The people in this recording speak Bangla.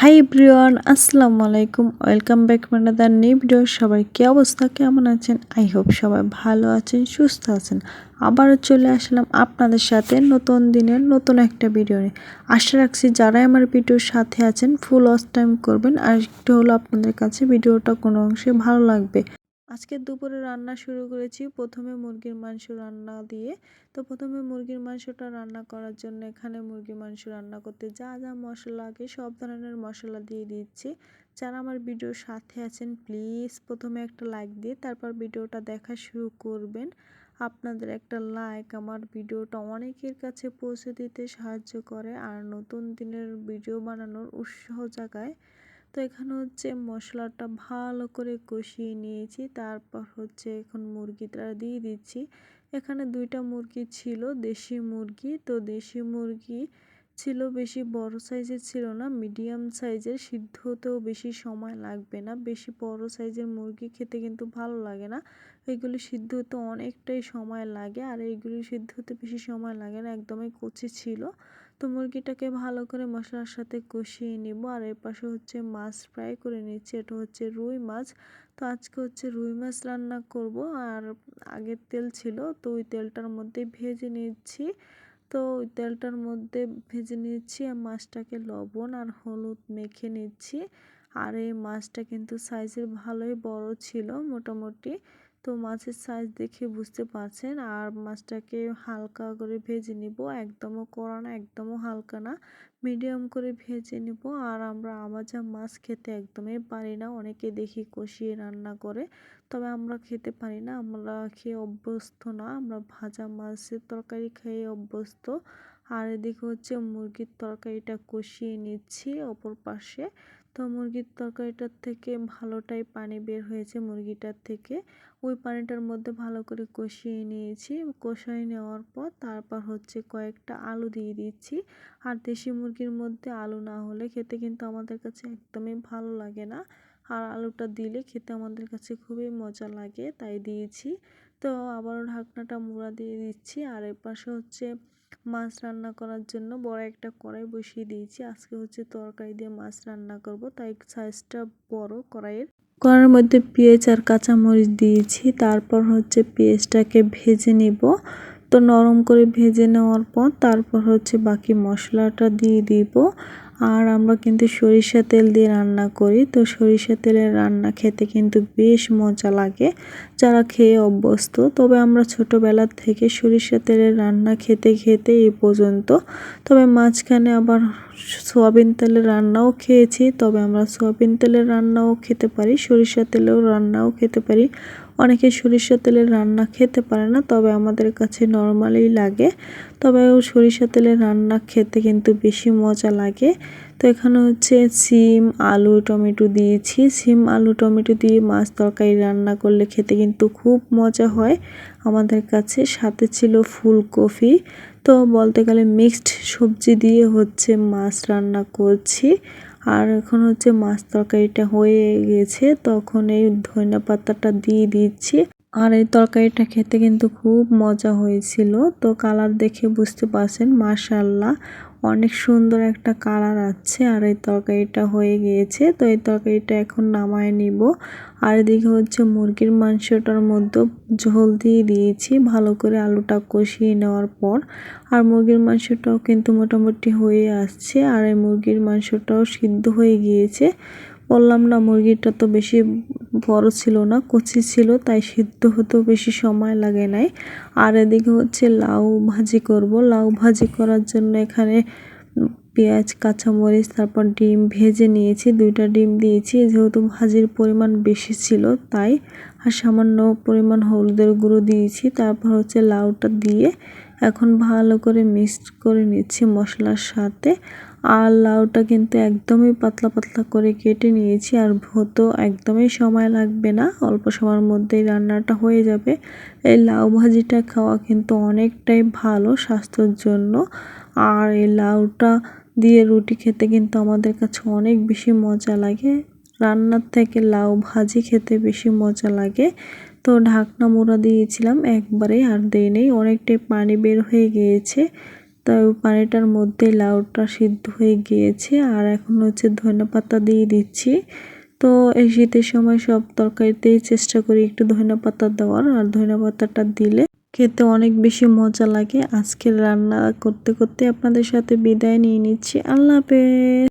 হাই ব্রিয়ান আসসালামু আলাইকুম। ওয়েলকাম ব্যাক মানাদার নিউ ভিডিও সবাই কী অবস্থা? কেমন আছেন? আই হোপ সবাই ভালো আছেন, সুস্থ আছেন। আবারও চলে আসলাম আপনাদের সাথে নতুন দিনের নতুন একটা ভিডিও নিয়ে। আশা রাখছি যারাই আমার ভিডিওর সাথে আছেন ফুল ওয়াচ টাইম করবেন। আর একটু হলো আপনাদের কাছে ভিডিওটা কোনো অংশে ভালো লাগবে। আজকে দুপুরে রান্না শুরু করেছি। প্রথমে মুরগির মাংস রান্না দিয়ে, তো প্রথমে মুরগির মাংসটা রান্না করার জন্য এখানে মুরগির মাংস রান্না করতে যা যা মশলা লাগে, সব ধরনের মশলা দিয়ে দিচ্ছি। যারা আমার ভিডিওর সাথে আছেন, প্লিজ প্রথমে একটা লাইক দিয়ে তারপর ভিডিওটা দেখা শুরু করবেন। আপনাদের একটা লাইক আমার ভিডিওটা অনেকের কাছে পৌঁছে দিতে সাহায্য করে। আর নতুন দিনের ভিডিও বানানোর উৎসাহ জাগায় তো এখানে হচ্ছে মশলাটা ভালো করে কষিয়ে নিয়েছি। তারপর হচ্ছে এখন মুরগিটা দিয়ে দিচ্ছি। এখানে দুইটা মুরগি ছিল, দেশি মুরগি। তো দেশি মুরগি ছিল বেশি বড় সাইজের ছিল না, মিডিয়াম সাইজের। সিদ্ধ হতেও বেশি সময় লাগবে না। বেশি বড় সাইজের মুরগি খেতে কিন্তু ভালো লাগে না। এগুলি সিদ্ধ হতে অনেকটাই সময় লাগে, আর এইগুলি সিদ্ধ হতে বেশি সময় লাগে না। একদমই কচি ছিল। তো মুরগিটাকে ভালো করে মশলার সাথে কষিয়ে নিব। আর এর পাশে হচ্ছে মাছ ফ্রাই করে নিচ্ছি। এটা হচ্ছে রুই মাছ। তো আজকে হচ্ছে রুই মাছ রান্না করব। আর আগের তেল ছিল, তো ওই তেলটার মধ্যে ভেজে নিচ্ছি। তো ওই তেলটার মধ্যে ভেজে নিচ্ছি আর মাছটাকে লবণ আর হলুদ মেখে নিচ্ছি। আর এই মাছটা কিন্তু সাইজের ভালোই বড় ছিল, মোটামুটি। তো মাছের সাইজ দেখে বুঝতে পারছেন। আর মাছটাকে হালকা করে ভেজে নিব। একদমও কড়া না, একদমও হালকা না। মিডিয়াম করে ভেজে নিব। আর আমরা আমাজা মাছ খেতে একদমই পারি না। অনেকে দেখি কষিয়ে রান্না করে। তবে আমরা খেতে পারি না। আমরা খেয়ে অভ্যস্ত না। আমরা ভাজা মাছের তরকারি খেয়ে অভ্যস্ত। আর এদিকে হচ্ছে মুরগির তরকারিটা কষিয়ে নিচ্ছি অপর পাশে। তো মুরগির তরকারিটার থেকে ভালোটাই পানি বের হয়েছে মুরগিটার থেকে। ওই পানিটার মধ্যে ভালো করে কষিয়ে নিয়েছি। কষাই নেওয়ার পর তারপর হচ্ছে কয়েকটা আলু দিয়ে দিচ্ছি। আর দেশি মুরগির মধ্যে আলু না হলে খেতে কিন্তু আমাদের কাছে একদমই ভালো লাগে না। আর আলুটা দিলে খেতে আমাদের কাছে খুবই মজা লাগে, তাই দিয়েছি। তো আবারও ঢাকনাটা মুড়া দিয়ে দিচ্ছি। আর এর পাশে হচ্ছে মাছ রান্না করার জন্য বড় একটা কড়াই বসিয়ে দিয়েছি। আজকে হচ্ছে তরকারি দিয়ে মাছ রান্না করব, তাই সাইজটা বড় কড়াইয়ের। কড়াইয়ের মধ্যে পেঁয়াজ আর কাঁচামরিচ দিয়েছি, তারপর হচ্ছে পেঁয়াজটাকে ভেজে নিব। তো নরম করে ভেজে নেওয়ার পর তারপর হচ্ছে বাকি মশলাটা দিয়ে দিব। আর আমরা কিন্তু সরিষা তেল দিয়ে রান্না করি। তো সরিষা তেলের রান্না খেতে কিন্তু বেশ মজা লাগে যারা খেয়ে অভ্যস্ত। তবে আমরা ছোটোবেলার থেকে সরিষা তেলের রান্না খেতে খেতে এই পর্যন্ত। তবে মাঝখানে আবার সোয়াবিন তেলের রান্নাও খেয়েছি। তবে আমরা সোয়াবিন তেলের রান্নাও খেতে পারি, সরিষা তেলেও রান্নাও খেতে পারি। অনেকে সরিষা তেলের রান্না খেতে পারে না, তবে আমাদের কাছে নর্মালি লাগে। তবে সরিষা তেলের রান্না খেতে কিন্তু বেশি মজা লাগে। তো এখানে হচ্ছে সিম, আলু, টমেটো দিয়েছি। সিম, আলু, টমেটো দিয়ে মাছ তরকারি রান্না করলে খেতে কিন্তু খুব মজা হয়। আমাদের কাছে সাথে ছিল ফুলকপি। তো বলতে গেলে মিক্সড সবজি দিয়ে হচ্ছে মাছ রান্না করছি। আর এখন হচ্ছে মাছ তরকারিটা হয়ে গেছে, তখন এই ধনে পাতাটা দিয়ে দিচ্ছি। আর এই তরকারিটা খেতে কিন্তু খুব মজা হয়েছিল, তো কালার দেখে বুঝতে পারছেন মাশাল্লাহ অনেক সুন্দর একটা কালার আছে, আর এই তরকারিটা হয়ে গিয়েছে। তো এই তরকারিটা এখন নামায় নিব। আর এদিকে হচ্ছে মুরগির মাংসটার মধ্যে ঝোল দিয়ে দিয়েছি, ভালো করে আলুটা কষিয়ে নেওয়ার পর। আর মুরগির মাংসটাও কিন্তু মোটামুটি হয়ে আসছে, আর এই মুরগির মাংসটাও সিদ্ধ হয়ে গিয়েছে। বললাম না, মুরগিটা তো বেশি বড় ছিল না, কচি ছিল, তাই সিদ্ধ হতেও বেশি সময় লাগে নাই। আর এদিকে হচ্ছে লাউ ভাজি করব। লাউ ভাজি করার জন্য এখানে পেঁয়াজ, কাঁচামরিচ, তারপর ডিম ভেজে নিয়েছি, দুইটা ডিম দিয়েছি। যেহেতু ভাজির পরিমাণ বেশি ছিল, তাই আর সামান্য পরিমাণ হলুদের গুঁড়ো দিয়েছি। তারপর হচ্ছে লাউটা দিয়ে এখন ভালো করে মিক্সড করে নিচ্ছি মশলার সাথে। আর লাউটা কিন্তু একদমই পাতলা পাতলা করে কেটে নিয়েছি আর হতো একদমই সময় লাগবে না। অল্প সময়ের মধ্যেই রান্নাটা হয়ে যাবে। এই লাউ ভাজিটা খাওয়া কিন্তু অনেকটাই ভালো স্বাস্থ্যের জন্য। আর এই লাউটা দিয়ে রুটি খেতে কিন্তু আমাদের কাছে অনেক বেশি মজা লাগে। রান্নার থেকে লাউ ভাজি খেতে বেশি মজা লাগে। তো ঢাকনা মোড়া দিয়েছিলাম একবারে আর দেই নেই। অনেকটাই পানি বের হয়ে গিয়েছে। তাই ওই পানিটার মধ্যে লাউটা সিদ্ধ হয়ে গিয়েছে আর এখন হচ্ছে ধনে পাতা দিয়ে দিচ্ছি। তো এই শীতের সময় সব তরকারিতেই চেষ্টা করি একটু ধনে পাতা দেওয়ার আর ধনে পাতাটা দিলে খেতে অনেক বেশি মজা লাগে। আজকের রান্না করতে করতে আপনাদের সাথে বিদায় নিয়ে নিচ্ছি। আল্লাহ হাফেজ।